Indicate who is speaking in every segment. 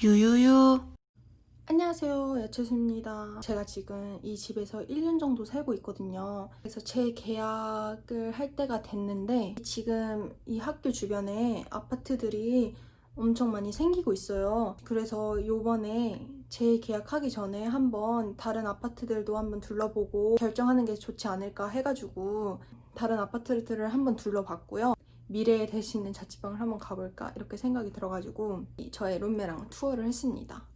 Speaker 1: 유유유. 안녕하세요. 야채수입니다. 제가 지금 이 집에서 1년 정도 살고 있거든요. 그래서 제 계약을 할 때가 됐는데 지금 이 학교 주변에 아파트들이 엄청 많이 생기고 있어요. 그래서 요번에 재계약하기 전에 한번 다른 아파트들도 한번 둘러보고 결정하는 게 좋지 않을까 해가지고 다른 아파트들을 한번 둘러봤고요. 미래에 될 수 있는 자취방을 한번 가볼까 이렇게 생각이 들어가지고 이 저의 룸메랑 투어를 했습니다.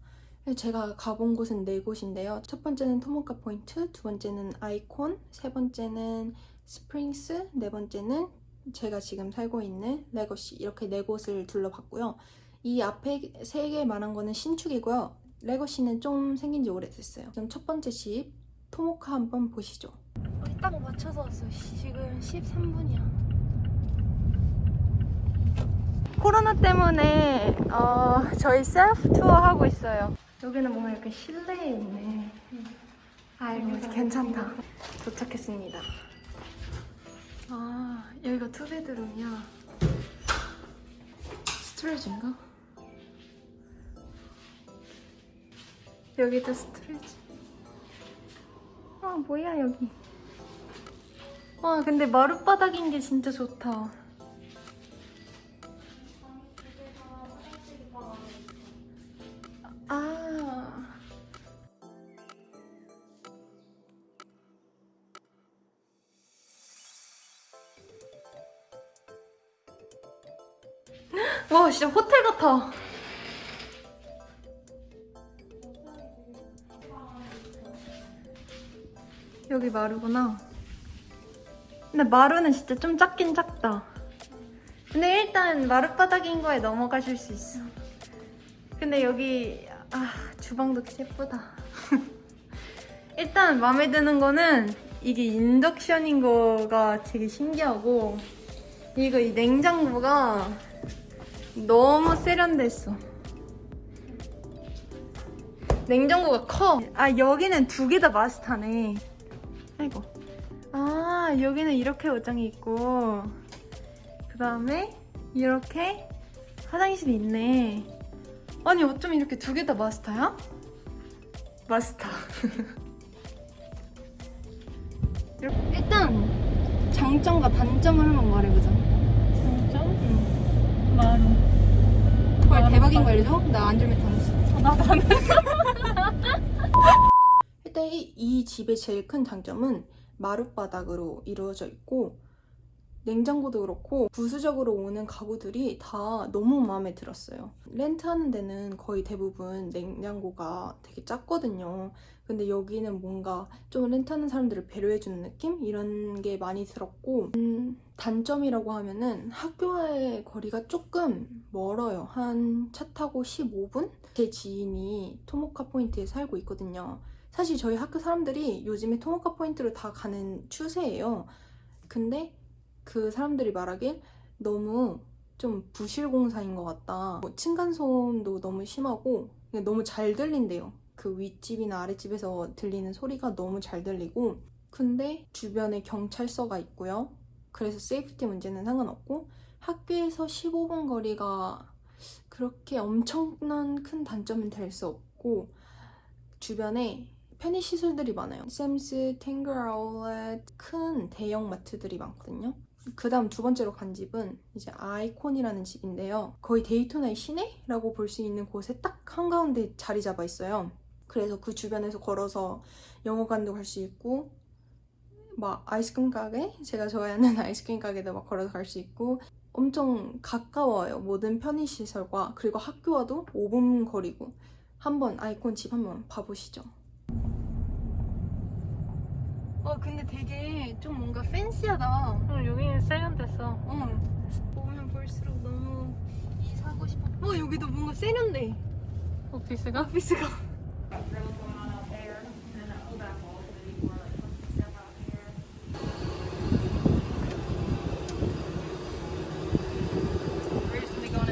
Speaker 1: 제가 가본 곳은 네 곳인데요. 첫 번째는 토모카 포인트, 두 번째는 아이콘, 세 번째는 스프링스, 네 번째는 제가 지금 살고 있는 레거시 이렇게 네 곳을 둘러봤고요. 이 앞에 세 개 말한 거는 신축이고요. 레거시는 좀 생긴 지 오래됐어요. 그럼 첫 번째 집 토모카 한번 보시죠. 우리 딱 맞춰서 왔어. 지금 13분이야. 코로나 때문에 어, 저희 셀프 투어 하고 있어요. 여기는 뭔가 이렇게 실내에 있네. 아이고 괜찮다. 도착했습니다. 아 여기가 투베드룸이야. 스트레지인가? 여기도 스트레지. 아 뭐야 여기. 와 근데 마룻바닥인 게 진짜 좋다. 와, 진짜 호텔 같아. 여기 마루구나. 근데 마루는 진짜 좀 작긴 작다. 근데 일단 마룻바닥인 거에 넘어가실 수 있어. 근데 여기 아 주방도 예쁘다. 일단 마음에 드는 거는 이게 인덕션인 거가 되게 신기하고 이거 이 냉장고가 너무 세련됐어. 냉장고가 커. 아 여기는 두 개 다 마스터네. 아이고. 아 여기는 이렇게 옷장이 있고 그 다음에 이렇게 화장실이 있네. 아니 어쩜 이렇게 두 개 다 마스터야? 마스터. 일단 장점과 단점을 한번 말해보자.
Speaker 2: 마루.
Speaker 1: 헐 대박인 거 알죠? 나 안절메 당했어.
Speaker 2: 나도 안 해.
Speaker 1: 일단 이, 이 집의 제일 큰 장점은 마룻바닥으로 이루어져 있고 냉장고도 그렇고 부수적으로 오는 가구들이 다 너무 마음에 들었어요. 렌트하는 데는 거의 대부분 냉장고가 되게 작거든요. 근데 여기는 뭔가 좀 렌트하는 사람들을 배려해주는 느낌? 이런 게 많이 들었고 음, 단점이라고 하면은 학교와의 거리가 조금 멀어요. 한 차 타고 15분? 제 지인이 토모카 포인트에 살고 있거든요. 사실 저희 학교 사람들이 요즘에 토모카 포인트로 다 가는 추세예요. 근데 그 사람들이 말하길 너무 좀 부실공사인 것 같다. 뭐 층간소음도 너무 심하고 너무 잘 들린대요. 그 윗집이나 아랫집에서 들리는 소리가 너무 잘 들리고 근데 주변에 경찰서가 있고요. 그래서 세이프티 문제는 상관없고 학교에서 15분 거리가 그렇게 엄청난 큰 단점은 될 수 없고 주변에 편의시설들이 많아요. 샘스, 탱글 아울렛, 큰 대형 마트들이 많거든요. 그 다음 두 번째로 간 집은 이제 아이콘이라는 집인데요. 거의 데이토나의 시내라고 볼 수 있는 곳에 딱 한가운데 자리 잡아 있어요. 그래서 그 주변에서 걸어서 영어관도 갈 수 있고, 막 아이스크림 가게? 제가 좋아하는 아이스크림 가게도 막 걸어서 갈 수 있고, 엄청 가까워요. 모든 편의시설과. 그리고 학교와도 5분 거리고. 한번 아이콘 집 한번 봐보시죠. 어, 근데 되게 좀 뭔가 팬시하다.
Speaker 2: 응, 여기는 세련됐어.
Speaker 1: 어. 보면 볼수록 너무 이 사고 싶어. 어, 여기도 뭔가 세련돼.
Speaker 2: 오피스가?
Speaker 1: 오피스가.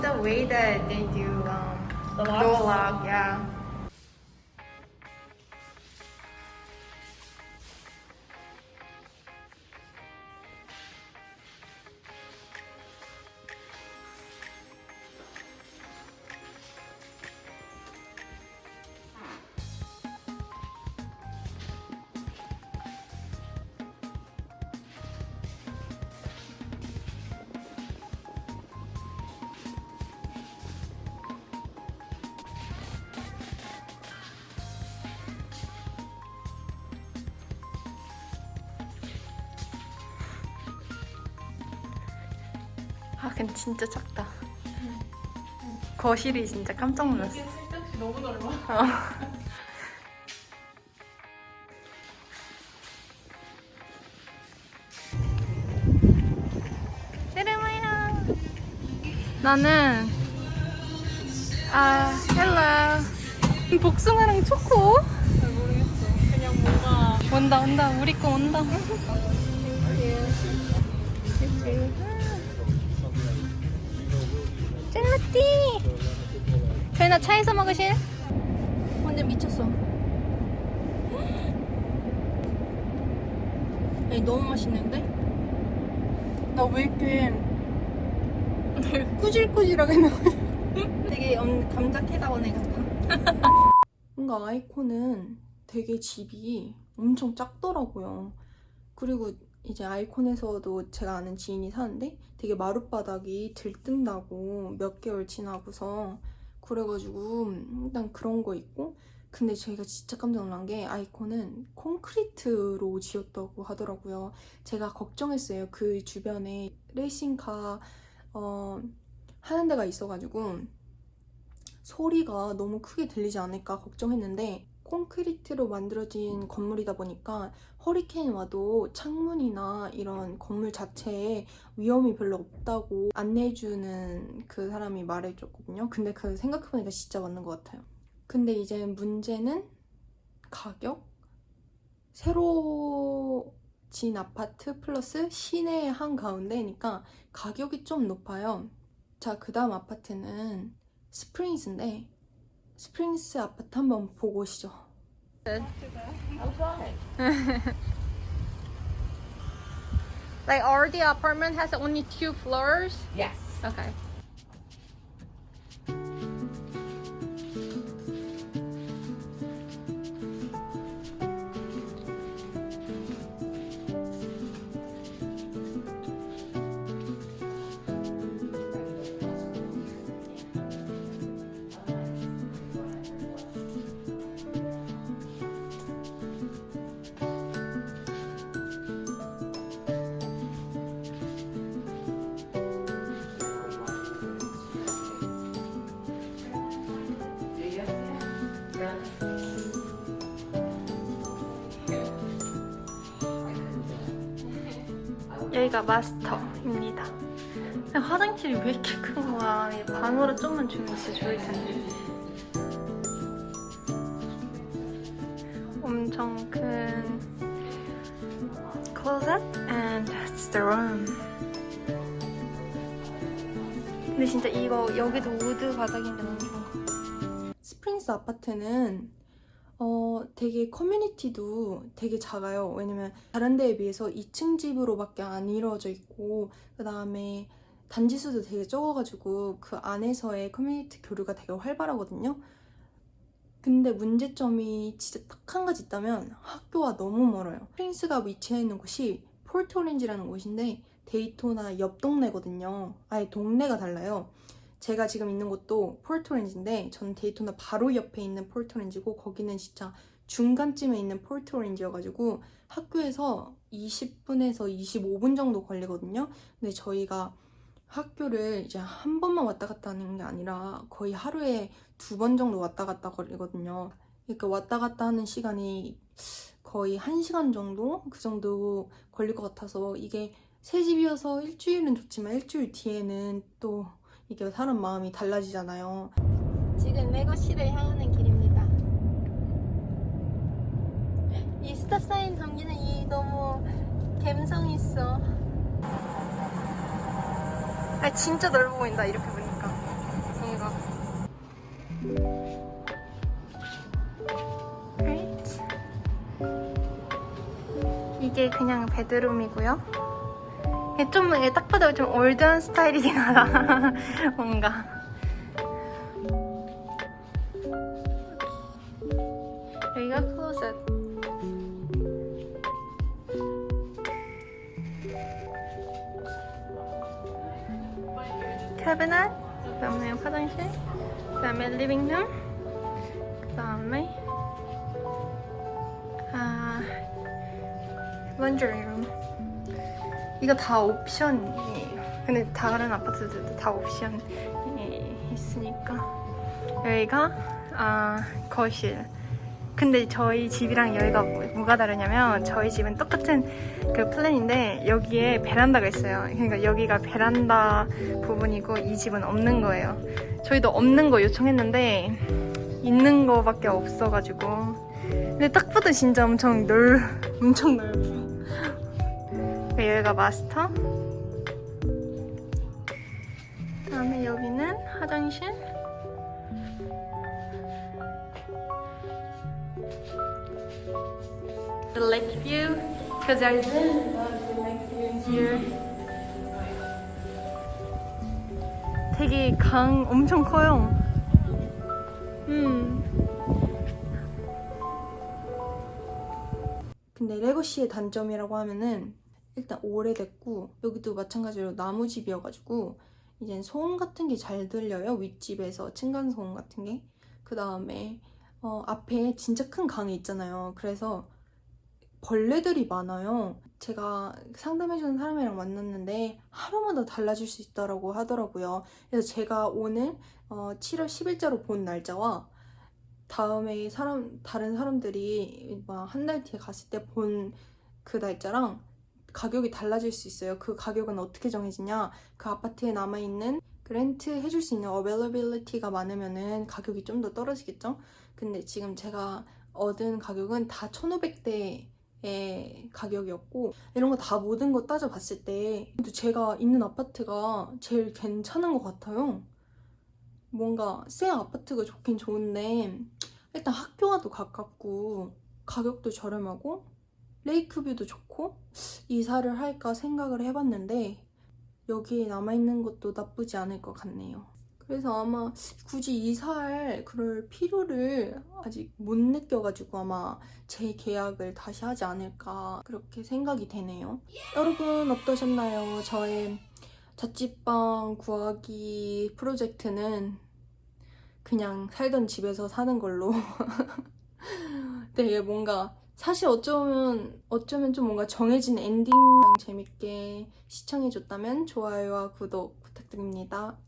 Speaker 1: The way that they do um,
Speaker 2: The
Speaker 1: lock, yeah. 아 근데 진짜 작다. 거실이 진짜 깜짝 놀랐어.
Speaker 2: 쓸데없이 너무 넓어.
Speaker 1: 세레마야. 나는 아 헬로 복숭아랑 초코
Speaker 2: 잘 모르겠어. 그냥 뭔가
Speaker 1: 온다 온다 우리 거 온다. 젤라띠. 저희나 차에서 먹으실? 완전 미쳤어. 아니 너무 맛있는데? 나 왜 이렇게 꾸질꾸질하게 나와? 되게 엄- 감자 캐다온 애 같아. 뭔가 아이콘은 되게 집이 엄청 작더라고요. 그리고 이제 아이콘에서도 제가 아는 지인이 사는데 되게 마룻바닥이 들뜬다고 몇 개월 지나고서 그래가지고 일단 그런 거 있고 근데 저희가 진짜 깜짝 놀란 게 아이콘은 콘크리트로 지었다고 하더라고요. 제가 걱정했어요. 그 주변에 레이싱카 어, 하는 데가 있어가지고 소리가 너무 크게 들리지 않을까 걱정했는데 콘크리트로 만들어진 건물이다 보니까 허리케인 와도 창문이나 이런 건물 자체에 위험이 별로 없다고 안내해주는 그 사람이 말해줬거든요. 근데 그 생각해보니까 진짜 맞는 것 같아요. 근데 이제 문제는 가격? 새로 진 아파트 플러스 시내 한가운데니까 가격이 좀 높아요. 자, 그 다음 아파트는 스프링스인데 스프링스 아파트 한번 보고 오시죠. like all the apartment has only two floors.
Speaker 3: Yes.
Speaker 1: Okay. 여기가 마스터입니다. 화장실이 왜 이렇게 큰 거야? 이 방으로 좀만 주면 진짜 좋을 텐데. 엄청 큰 closet and that's the room. 근데 진짜 이거 여기도 우드 바닥인데 너무 좋은 거. 스프링스 아파트는 어 되게 커뮤니티도 되게 작아요. 왜냐면 다른 데에 비해서 2층 집으로밖에 안 이루어져 있고 그 다음에 단지 수도 되게 적어가지고 그 안에서의 커뮤니티 교류가 되게 활발하거든요. 근데 문제점이 진짜 딱 한 가지 있다면 학교와 너무 멀어요. 프린스가 위치해 있는 곳이 폴토렌지라는 곳인데 데이토나 옆 동네거든요. 아예 동네가 달라요. 제가 지금 있는 곳도 폴토렌지인데 저는 데이토나 바로 옆에 있는 폴토렌지고 거기는 진짜 중간쯤에 있는 폴토렌지여가지고 학교에서 20분에서 25분 정도 걸리거든요. 근데 저희가 학교를 이제 한 번만 왔다 갔다 하는 게 아니라 거의 하루에 두 번 정도 왔다 갔다 걸리거든요. 그러니까 왔다 갔다 하는 시간이 거의 한 시간 정도? 그 정도 걸릴 것 같아서 이게 새 집이어서 일주일은 좋지만 일주일 뒤에는 또 이게 사람 마음이 달라지잖아요. 지금 레거시를 향하는 길입니다. 이 스탑 사인 담기는 이 너무 감성 있어. 아 진짜 넓어 보인다 이렇게 보니까 뭔가. 이게 그냥 베드룸이고요. 좀, 이게 딱 봐도 좀 올드한 스타일이긴 하다. 뭔가. 여기가 클로셋. 캐비넷, 그 다음에 화장실, 그 다음에 리빙룸, 그 다음에, 아, 런저리룸. 이거 다 옵션이에요. 근데 다른 아파트들도 다 옵션이 있으니까 여기가 아 거실. 근데 저희 집이랑 여기가 뭐- 뭐가 다르냐면 저희 집은 똑같은 그 플랜인데 여기에 베란다가 있어요. 그러니까 여기가 베란다 부분이고 이 집은 없는 거예요. 저희도 없는 거 요청했는데 있는 거밖에 없어가지고 근데 딱 봐도 진짜 엄청 넓 엄청 넓어. 여기가 마스터. 다음에 여기는 화장실. The lake view, because I really love the lake view here. 되게 강 엄청 커요. 음. 근데 레거시의 단점이라고 하면은 일단 오래됐고 여기도 마찬가지로 나무집이어가지고 이젠 소음 같은 게 잘 들려요 윗집에서 층간 소음 같은 게. 그 다음에 어, 앞에 진짜 큰 강이 있잖아요. 그래서 벌레들이 많아요. 제가 상담해주는 사람이랑 만났는데 하루마다 달라질 수 있다고 하더라고요. 그래서 제가 오늘 어, 7월 10일자로 본 날짜와 다음에 사람 다른 사람들이 한 달 뒤에 갔을 때 본 그 날짜랑 가격이 달라질 수 있어요. 그 가격은 어떻게 정해지냐? 그 아파트에 남아 있는 그 렌트 해줄 수 있는 어베일러빌리티가 많으면은 가격이 좀 더 떨어지겠죠? 근데 지금 제가 얻은 가격은 다 1,500대의 가격이었고 이런 거 다 모든 거 따져봤을 때 제가 있는 아파트가 제일 괜찮은 것 같아요. 뭔가 새 아파트가 좋긴 좋은데 일단 학교와도 가깝고 가격도 저렴하고 레이크뷰도 좋고 이사를 할까 생각을 해봤는데 여기에 남아있는 것도 나쁘지 않을 것 같네요. 그래서 아마 굳이 이사할 그럴 필요를 아직 못 느껴가지고 아마 재계약을 다시 하지 않을까 그렇게 생각이 되네요. 여러분 어떠셨나요? 저의 자취방 구하기 프로젝트는 그냥 살던 집에서 사는 걸로 되게 뭔가 사실 어쩌면 어쩌면 좀 뭔가 정해진 엔딩 재밌게 시청해줬다면 좋아요와 구독 부탁드립니다.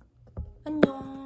Speaker 1: 안녕.